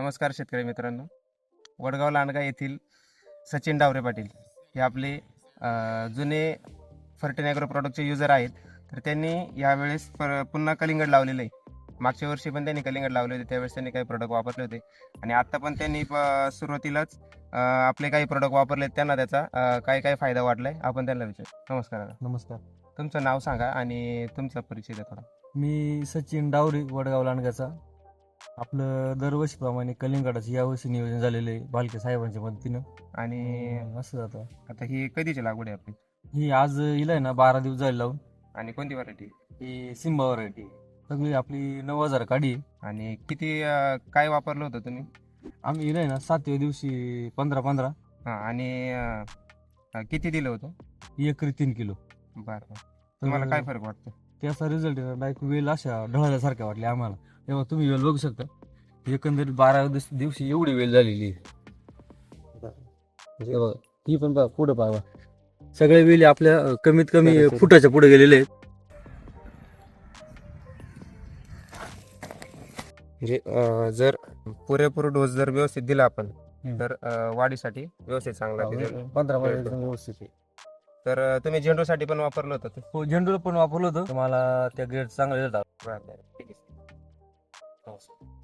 नमस्कार शेतकरी मित्रांनो. वडगाव लांडगा येथील सचिन डावरे पाटील हे आपले जुने फर्टिनायग्रो प्रॉडक्टचे युजर आहेत. तर त्यांनी यावेळेस पर पुन्हा कलिंगड लावलेलं आहे. मागच्या वर्षी पण त्यांनी कलिंगड लावले होते. त्यावेळेस त्यांनी काही प्रोडक्ट वापरले होते. आणि आत्ता पण त्यांनी प- सुरुवातीलाच आपले काही प्रोडक्ट वापरले त्यांना त्याचा काय काय फायदा वाटलाय? आपण त्यांना विचारू. नमस्कार. नमस्कार. तुमचं नाव सांगा आणि तुमचा परिचय द्या थोडा. मी सचिन डावरे वडगाव लांडगाचा. आपलं दरवर्षीप्रमाणे कलिंगडाचं यावर्षी नियोजन झालेलं आहे बालके साहेबांच्या मदतीनं. आणि असं जातं आता ही कधीची लागवड आहे आपली? ही आज हिला आहे ना बारा दिवस जायला लावून. आणि कोणती व्हरायटी ही सिम्बा व्हरायटी सगळी आपली नऊ हजार काढी आहे. आणि किती अं, काय वापरलं होतं तुम्ही? आम्ही हिला आहे ना सातव्या दिवशी पंधरा पंधरा. हां आणि अं, किती दिलं होतं? एकरी तीन किलो. बरं. बरं तुम्हाला काय फरक वाटतो? त्याचा रिझल्ट डायरेक्ट वेल अशा ढळल्यासारख्या वाटल्या आम्हाला. तेव्हा तुम्ही वेल बघू शकता. एकंदरीत बारा दिवस दिवशी एवढी वेल झालेली आहे. हे बघा, ही पण बघा पुढं पाहा सगळे वेली आपल्या कमीत कमी. फुटाच्या पुढे गेलेले आहेत. म्हणजे जर पुरेपूर डोस जर व्यवस्थित दिला आपण. तर वाढीसाठी व्यवस्थित चांगला दिसेल पंधरा व्यवस्थित तर तुम्ही झेंडूसाठी पण वापरलं होतं ते? हो झेंडूला पण वापरलं होतं. मला त्या ग्रेड चांगले बरं बरं. ठीक आहे.